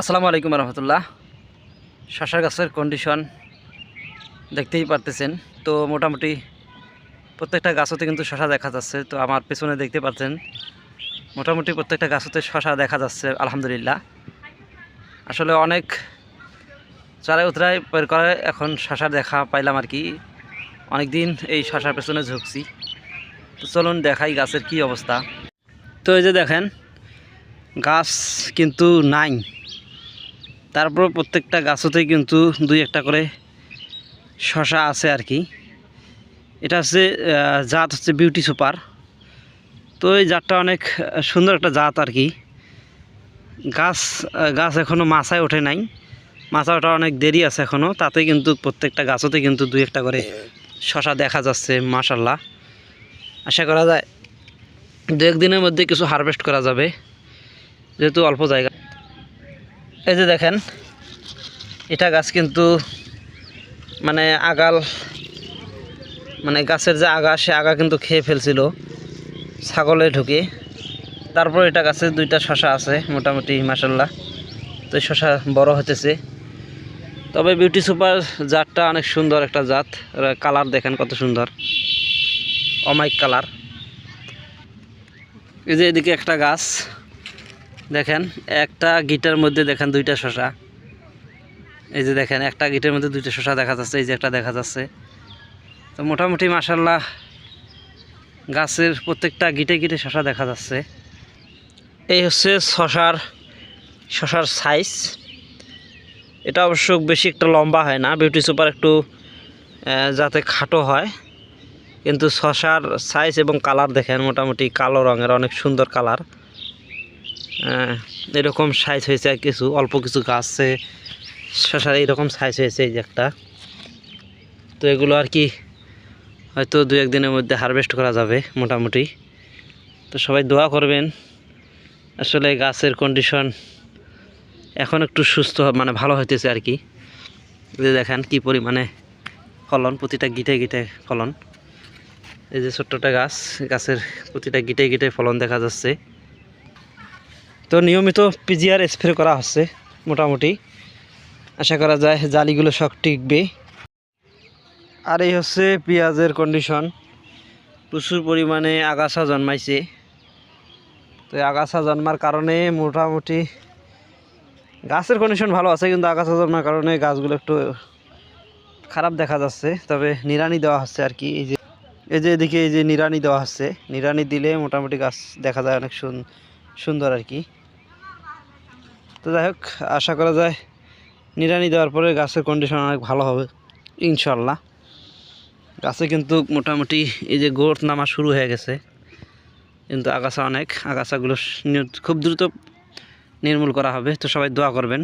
আসসালামু আলাইকুম রহমতুল্লাহ। শশা গাছের কন্ডিশন দেখতেই পারতেছেন। তো মোটামুটি প্রত্যেকটা গাছতে কিন্তু শশা দেখা যাচ্ছে। তো আমার পেছনে দেখতে পাচ্ছেন, মোটামুটি প্রত্যেকটা গাছতে শশা দেখা যাচ্ছে, আলহামদুলিল্লাহ। আসলে অনেক চারাই উতরাই বের করে এখন শশার দেখা পাইলাম আর কি। অনেক দিন এই শশার পেছনে ঝুঁকছি। তো চলুন দেখাই গাছের কি অবস্থা। তো এই যে দেখেন, গাছ কিন্তু নাই। তারপর প্রত্যেকটা গাছতেই কিন্তু দুই একটা করে শশা আছে আর কি। এটা হচ্ছে জাত হচ্ছে বিউটি সুপার তো এই জাতটা অনেক সুন্দর একটা জাত আর কি। গাছ গাছ এখনও মাথায় ওঠে নাই। মাথা ওঠা অনেক দেরি আছে এখনও তাতে কিন্তু প্রত্যেকটা গাছতে কিন্তু দুই একটা করে শশা দেখা যাচ্ছে, মাশাল্লাহ। আশা করা যায় দু একদিনের মধ্যে কিছু হারভেস্ট করা যাবে, যেহেতু অল্প জায়গা। এই যে দেখেন, এটা গাছ কিন্তু মানে আগাল মানে গাছের যে আগা, সে আগা কিন্তু খেয়ে ফেলছিল, ছাগলে ঢুকে। তারপর এটা গাছে দুইটা শশা আছে, মোটামুটি মাসাল্লাহ তো শশা বড় হতেছে তবে বিউটি সুপার জাতটা অনেক সুন্দর একটা জাত। কালার দেখেন কত সুন্দর। অমাইক কালার। এই যে এদিকে একটা গাছ। দেখেন, একটা গিটার মধ্যে দেখেন দুইটা শশা। এই যে দেখেন, একটা গিটের মধ্যে দুইটা শশা দেখা যাচ্ছে, এই যে একটা দেখা যাচ্ছে। তো মোটামুটি মাসাল্লাহ গাছের প্রত্যেকটা গিটে গিটে শশা দেখা যাচ্ছে। এই হচ্ছে শশার শশার সাইজ এটা অবশ্য বেশি একটা লম্বা হয় না বিউটি সুপার একটু যাতে খাটো হয়। কিন্তু শশার সাইজ এবং কালার দেখেন, মোটামুটি কালো রঙের, অনেক সুন্দর কালার এরকম সাইজ হয়েছে কিছু, অল্প কিছু গাছে, শশার এইরকম সাইজ হয়েছে এই যে একটা। তো এগুলো আর কি হয়তো দু একদিনের মধ্যে হারভেস্ট করা যাবে মোটামুটি। তো সবাই দোয়া করবেন, আসলে গাছের কন্ডিশন এখন একটু সুস্থ মানে ভালো হইতেছে আর কি। যে দেখেন কি পরিমাণে ফলন, প্রতিটা গিটে গিটে ফলন। এই যে ছোট্টটা গাছ, গাছের প্রতিটা গিটে গিটে ফলন দেখা যাচ্ছে। তো নিয়মিত পিজিআর স্প্রে করা হচ্ছে, মোটামুটি। আশা করা যায় জালিগুলো সব টিকবে। আর এই হচ্ছে পেঁয়াজের কন্ডিশন প্রচুর পরিমাণে আগাছা জন্মাইছে। তো আগাছা জন্মার কারণে মোটামুটি গাছের কন্ডিশন ভালো আছে, কিন্তু আগাছা জন্মার কারণে গাছগুলো একটু খারাপ দেখা যাচ্ছে। তবে নিড়ানি দেওয়া হচ্ছে আর কি, এই যে এই যে এদিকে এই যে নিড়ানি দেওয়া হচ্ছে। নিড়ানি দিলে মোটামুটি গাছ দেখা যায় অনেক সুন- সুন্দর আর কি। তো যাই হোক, আশা করা যায় নিরানি দেওয়ার পরে গাছের কন্ডিশন অনেক ভালো হবে ইনশাল্লাহ গাছে কিন্তু মোটামুটি এই যে গোড় নামা শুরু হয়ে গেছে, কিন্তু আগাছা অনেক, আগাছাগুলো খুব দ্রুত নির্মূল করা হবে, তো সবাই দোয়া করবেন।